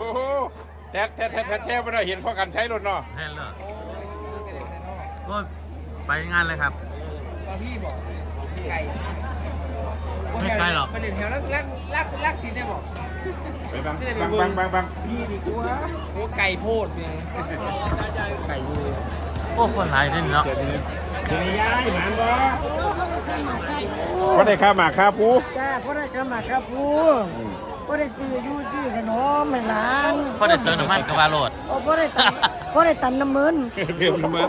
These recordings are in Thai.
โหแท้แท้แท้แท้แท้ไม่ได้เห็นพอกันใช้รถเนาะแน่นเลยโอ้ยไปงานเลยครับว่าพี่บอกไก่ไม่ไกลหรอกไปเล่นแถวลักลักลักลักสิได้บอกไปบังบังบังบังบังพี่ดีกว่าโอ้ไก่โพดเนี่ยไก่ยูโอ้คนหลายเล่นเนาะเดี๋ยวนี้เดี๋ยวนี้ย้ายหมานบ่ก็ได้ค่าหมากค่าผู้จ้าพ่อได้กำมาครับพูพ่อได้ซื้ออยู่ซื้อขนม ให้หลานพอได้เติมน้ำมันกับวาโรดโอ้พ่อได้ตันพ่อได้ตันน้ำมันเพิ่มน้ำมัน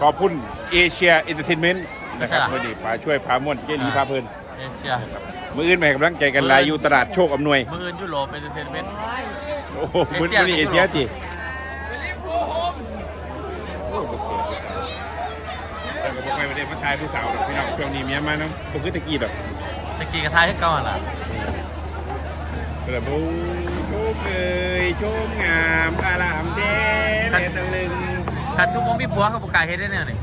ขอบคุณเอเชียเอนเตอร์เทนเมนต์นะครับมื่อนี้ป๋าช่วยพาม่วนเจดีพาเพลินเอเชียมืออื่นมาให้กำลังใจกันหลายอยู่ตลาดโชคอำนวย มืออื่นยุโรปเป็นเทนเมนต์โอ้โหมือมือนี้เอเชียจีแต่ก็บอกไปประเด็นมาทายผู้สาวดอกพี่น้องช่วงนี้เมียมาเนาะผมคือตะกี้ดอกตะ กี้กระทายให้เก่าหั่นล่ะกระบูโชมเอ่ยโชมงามอารามเจ๊เลตะลึงขัดชั่วโมงพี่ผัวเขาประกาศเฮ็ดได้เนี่ยนี่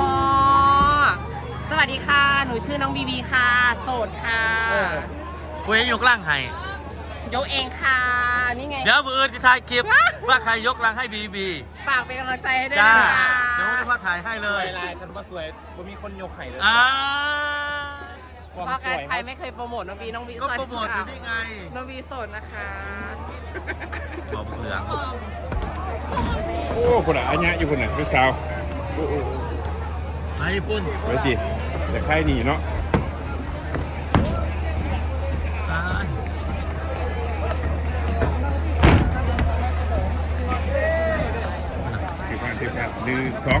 พอสวัสดีค่ะ หนูชื่อน้องบีบีค่ะ โสดค่ะกูจะยกล่างให้ยกเองค่ะ นี่ไง เดี๋ยวมืออื่นจะถ่ายคลิป ว่าใครยกล่างให้บีบีฝากเป็นกำลังใจให้ด้วยจ้านะคะเดี๋ยวไม่พอถ่ายให้เลย ลายคันว่าสวยบ่มีคนโยกไข่เลย อ่า พ่อการใครไม่เคยโปรโมทน้องบีน้องบีก็สวัสโปรดีโมทอค่ะยู่นี่ไง น้องบีโสดนะคะบอกเหลืองโอ้คนอะอันเนี้ยอยู่คนอะลูกสาวโอ้โหมาญี่ปุ่นไว้จีแต่ใครหนีเนาะอ่าถือผ่านถือผ่านหนึ่งสอง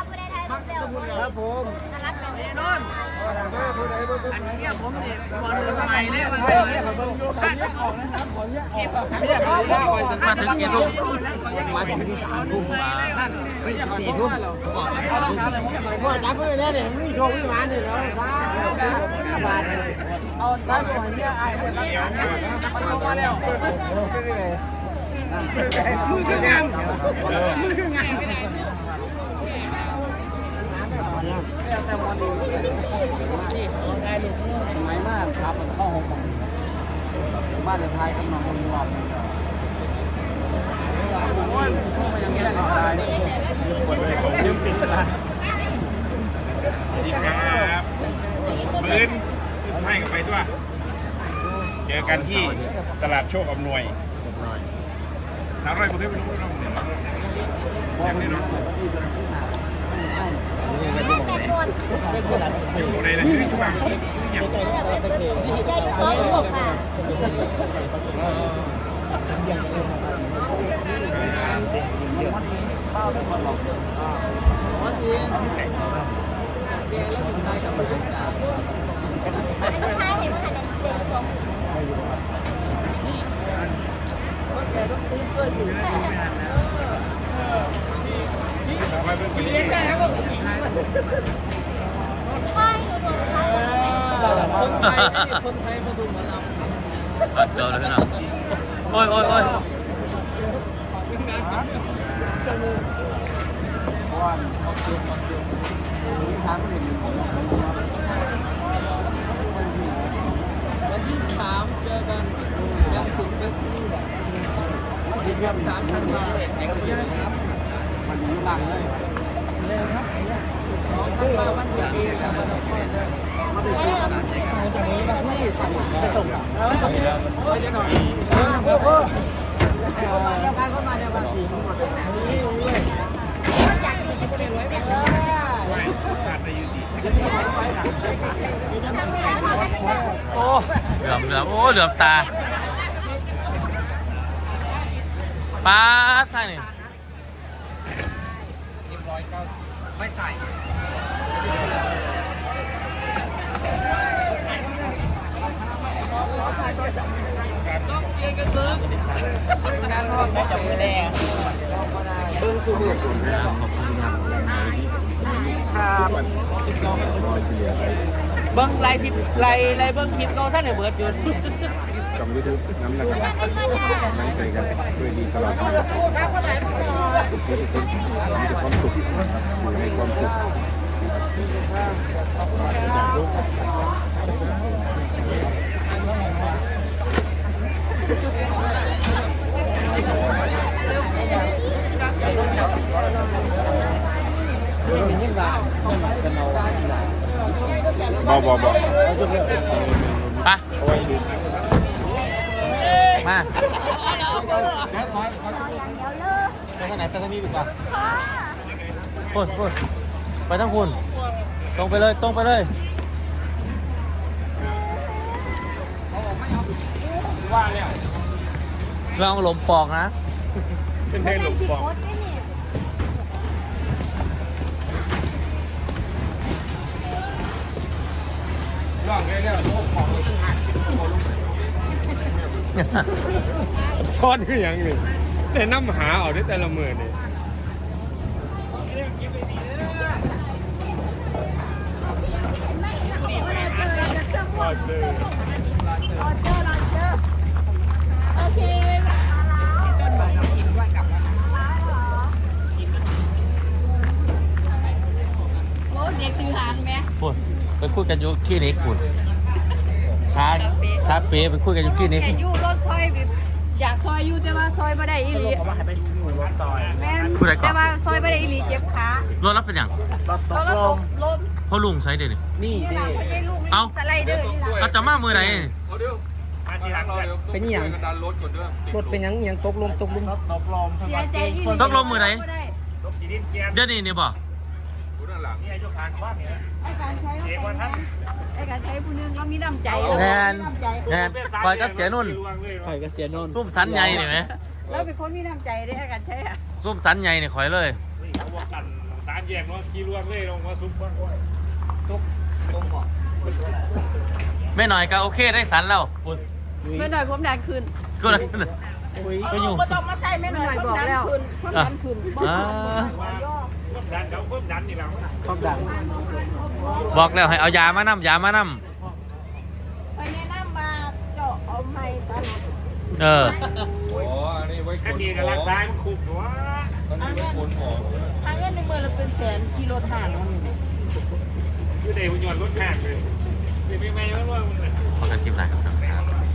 รับผู้ใดไทยผมเดี๋ยวครับผมรับกันแน่นอนมาถึงกี่ทุ่มมาถึงที่สามทุ่มสี่ทุ่มออกมาสามทุ่มพ่อจับมือได้เนี่ยมีโชว์มีมาเนี่ยเราบาทเอาได้ก่อนเนี่ยไอ้คนรักษาเนี่ยมันลงมาแล้วมือคืองามมือคืองา มสมัยมากครับเข้าหกบ้านในไทยกำลังคนรอบสวัสดีครับปืนให้กันไปตัวเจอกันที่ตลาดโชคอำนวยสาวร้อยบุตรไม่รู้น้องเนี่ยยังไม่รู้แต่คนอยู่ในนั้นที่บางที่ยังใจอยู่สองลูกค่ะอันนี้ท้ายเห็นว่าหันเดี๋ยวสองไปเลี้ยงได้ครับ ใช่หนูสงสัยคนไทยนี่คนไทยมาดูหมอลำเดี๋ยวเลยนะโอ้ยโอ้ยโอ้ยวันที่สามเจอกันยังสุดเฟสนี่แหละที่เพียบสามพันบาทมันอยู่หลังเลยสองพันบาทวันเดียวเองครับมาดูที่ที่ส่งไหน่อยเพื่อเพื่อเดี๋ยวกันเข้ามาเดี๋ยวกันหมดนี่เลย โอ้เหลือมเหลือมโอ้เหลือมตาป้าดท่านี่ไม่ใส่ เบิ้งสูงขอบคุณครับครับเบิ้งไล่ทิปไล่ไล่เบิ้งคลิปเก่าท่านเนี่ยเบิดอยู่ช่องยูทูบน้ำนะครับนั่งใจกันด้วยดีตลอดไปทุกคนทุกคนมีแต่ความสุขอยู่ในความสุข บอบอบอไปมาไปทางไหนไปทางนี้ดีกว่าพูดพูดไปทางคุณ ตรงไปเลยตรงไปเลยลองหลมปอกนะ เป็นเพลงหลงฟองซ่อนคืออย่างนี่แต่น้ำหาเอาได้แต่ละมือนี่ โอ้เด็กตือหานไหมพูดไปคุยกันอยู่คลินิกคุณท้าท้าเป๊ะไปคุยกันอยู่คลินิกแต่อยู่รถซอยแบบอยากซอยอยู่แต่ว่าซอยไม่ได้อีหลีแม่นผู้ใดก่อนแต่ว่าซอยไม่ได้อีหลีเจ็บขารถรับเป็นอย่างแล้วก็ตกลม พ่อลุงใช้เดี๋ยวนี้นี่แหละไม่ใช่ลูกไม่เอ้าสไลเดอร์นี่แหละเราจะมามือไหนเป็นอย่างรถเป็นอย่างอย่างตกลมตกลมเสียใจอีหลีตกลงมือไหนบ่ด้เดี๋ยวนี้นี่บ่ไอ้การใช้เขาแต่งงานไอ้การใช้ผู้หนึงเรามีน้ำใจแมนน้ำใจแมนคอยกับเสียนุ่นข่อยก็เสียนนท์ซุ่มสันใหญ่นี่ไหมเราเป็นคนมีน้ำใจเด้ไอ้การใช้อะซุ่มสันใหญ่นี่คอยเลยสามแยกเนาะขี่รวงเลยลงมาซุปบ้าง ไม่หน่อยก็โอเคได้สันแล้วคุณไม่หน่อยผมดันคืนก็เลยก็อยู่ก็ต้องมาใส่ไม่หน่อยบอกแล้วผมดันคืนบ่อ่าดันเขาเพิ่มดันนี่เราความดังบอกแล้วให้เอายามานํยามานํไปแนะนำมาเจาะเอาไม้ตลอดเออแค่นี้ก็รักษามันคุกหัวทางเงินทางเงินหนึ่งหมื่นละเป็นแสนกิโลถ่านเนาะนี่ คือเดยวหุ่นยนต์รถแข่งเลยไม่ไม่ไม่ว่าขอกันคลิปหน่อยครับ